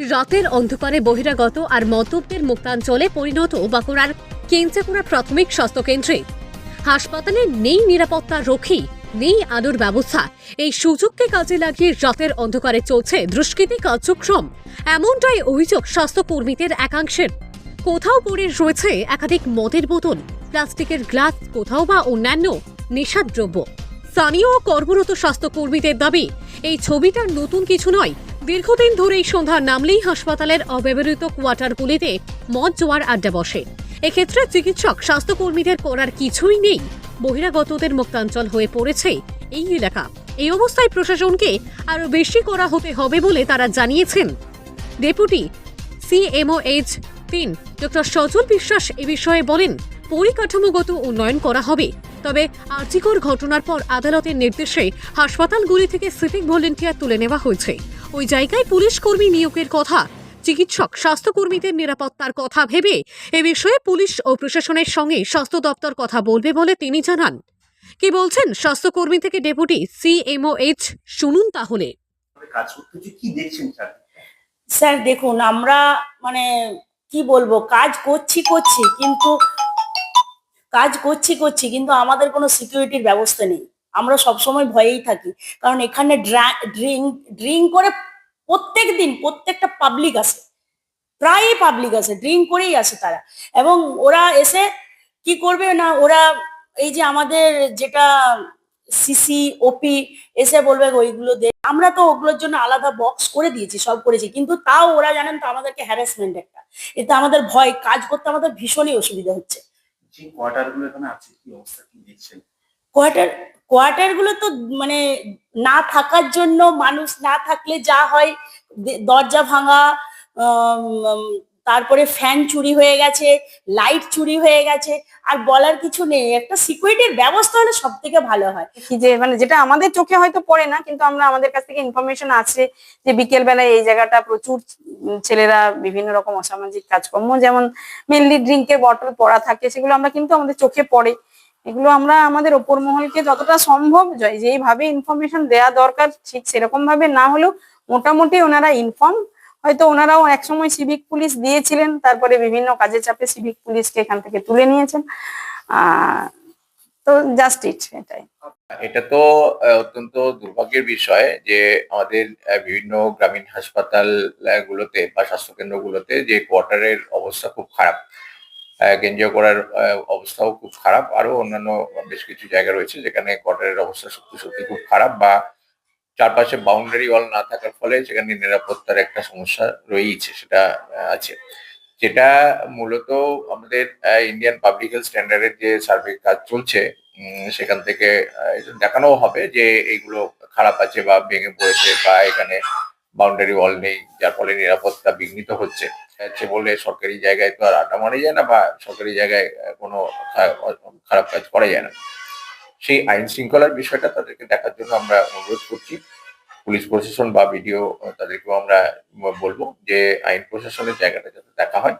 রাতের অন্ধকারে বহিরাগত আর মতব্যের মুক্তাঞ্চলে পরিণত বাঁকুড়ার কেঞ্চাকুড়া প্রাথমিক স্বাস্থ্যকেন্দ্রে। হাসপাতালে নেই নিরাপত্তা রক্ষী, নেই আলোর ব্যবস্থা। এই সুযোগকে কাজে লাগিয়ে রাতের অন্ধকারে চলছে দুষ্কৃতী কার্যক্রম। এমনটাই অভিযোগ স্বাস্থ্যকর্মীদের একাংশের। কোথাও পড়ে রয়েছে একাধিক মদের বোতল, প্লাস্টিকের গ্লাস কোথাও বা অন্যান্য নেশাদ্রব্য। স্থানীয় কর্মরত স্বাস্থ্যকর্মীদের দাবি, এই ছবিটা নতুন কিছু নয় দীর্ঘদিন ধরেই সন্ধ্যা নামলেই হাসপাতালের অব্যবহৃত কোয়ার্টারগুলিতে মদ, জোয়ার, আড্ডা বসে। এক্ষেত্রে চিকিৎসক, স্বাস্থ্যকর্মীদের করার কিছুই নেই। বহিরাগতদের মুক্তাঞ্চল হয়ে পড়েছে এই এলাকা। এই অবস্থায় প্রশাসনকে আরও বেশি করা হতে হবে বলে তারা জানিয়েছেন। ডেপুটি সিএমওএইচ তিন ডক্টর সজল বিশ্বাস এ বিষয়ে বলেন, পরিকাঠামোগত উন্নয়ন করা হবে। তবে আর্জিকর ঘটনার পর আদালতের নির্দেশে হাসপাতালগুলি থেকে সিভিক ভলেন্টিয়ার তুলে নেওয়া হয়েছে। ওই জায়গায় পুলিশ কর্মী নিয়োগের কথা চিকিৎসক স্বাস্থ্যকর্মীদের নিরাপত্তার কথা ভেবে এ বিষয়ে পুলিশ ও প্রশাসনের সঙ্গে স্বাস্থ্য দপ্তর কথা বলবে বলে তিনি জানান। কি বলছেন স্বাস্থ্যকর্মী থেকে ডেপুটি সিএমওএইচ শুনুন তাহলে। কাজ করতে কি দেখছেন স্যার? স্যার দেখুন আমরা মানে কি বলব কাজ করছি করছি কিন্তু কাজ করছি করছি কিন্তু আমাদের কোনো সিকিউরিটির ব্যবস্থা নেই। আমরা সবসময় ভয়েই থাকি। কারণ এখানে ড্রিঙ্ক ড্রিঙ্ক করে প্রত্যেক দিন প্রত্যেকটা পাবলিক আসে। প্রায়ই পাবলিক আসে ড্রিঙ্ক করেই আসে তারা। এবং ওরা এসে কি করবে না ওরা এই যে আমাদের যেটা সিসি ওপি এসে বলবে ওইগুলো দে আমরা তো ওগুলোর জন্য আলাদা বক্স করে দিয়েছি সব করেছি। কিন্তু তাও ওরা জানেন তো আমাদেরকে হ্যারাসমেন্ট একটা। এতে আমাদের ভয় কাজ করতে আমাদের ভীষণই অসুবিধা হচ্ছে। কোয়ার্টারগুলো এখানে আছে কি অবস্থা কি দেখছেন? কোয়ার্টার কোয়ার্টারগুলো তো মানে না থাকার জন্য মানুষ না থাকলে যা হয় দরজা ভাঙা তারপরে ফ্যান চুরি হয়ে গেছে লাইট চুরি হয়ে গেছে, আর বলার কিছু নেই। একটা সিকিউরিটির ব্যবস্থা হলে সব থেকে ভালো হয়। কি যে মানে যেটা আমাদের চোখে হয়তো পড়ে না, কিন্তু আমরা আমাদের কাছ থেকে ইনফরমেশন আছে যে বিকেল বেলায় এই জায়গাটা প্রচুর ছেলেরা বিভিন্ন রকম অসামাজিক কাজকর্ম, যেমন মেনলি ড্রিঙ্কের বটল পড়া থাকে, সেগুলো আমরা কিন্তু আমাদের চোখে পড়ে। এগুলো আমরা আমাদের ওপর মহলকে যতটা সম্ভব যেইভাবে ইনফরমেশন দেওয়া দরকার, ঠিক সেরকম ভাবে না হলেও মোটামুটি ওনারা ইনফর্ম হয়তো ওনারাও একসময় সিভিক পুলিশ দিয়েছিলেন, তারপরে বিভিন্ন কাজের চাপে সিভিক পুলিশকে এখান থেকে তুলে নিয়েছেন। তো জাস্ট ইট এটাই। এটা তো অত্যন্ত দুর্ভাগ্যের বিষয় যে আমাদের বিভিন্ন গ্রামীণ হাসপাতাল গুলোতে বা স্বাস্থ্যকেন্দ্রগুলোতে যে কোয়ার্টারের অবস্থা খুব খারাপ। কেন্দ্রীয় করার অবস্থাও খুব খারাপ। আরও অন্যান্য বেশ কিছু জায়গা রয়েছে যেখানে কোয়ার্টারের অবস্থা সত্যি সত্যি খুব খারাপ বা চারপাশে বাউন্ডারি ওয়াল না থাকার ফলে সেখানে নিরাপত্তার একটা সমস্যা রয়েইছে, সেটা আছে। যেটা মূলত আমাদের ইন্ডিয়ান পাবলিক হেলথ স্ট্যান্ডার্ডের যে সার্ভে কাজ চলছে সেখান থেকে দেখানো হবে যে এইগুলো খারাপ আছে বা ভেঙে পড়েছে বা এখানে বাউন্ডারি ওয়াল নেই, যার ফলে নিরাপত্তা বিঘ্নিত হচ্ছে। বলে সরকারি জায়গায় তো আর আটা মারা যায় না বা সরকারি জায়গায় কোনো খারাপ কাজ করা যায় না। সেই আইন শৃঙ্খলার বিষয়টা তাদেরকে দেখার জন্য আমরা অনুরোধ করছি। পুলিশ প্রশাসন বা বিডিও, তাদেরকেও আমরা বলব যে আইন প্রশাসনের জায়গাটা যাতে দেখা হয়।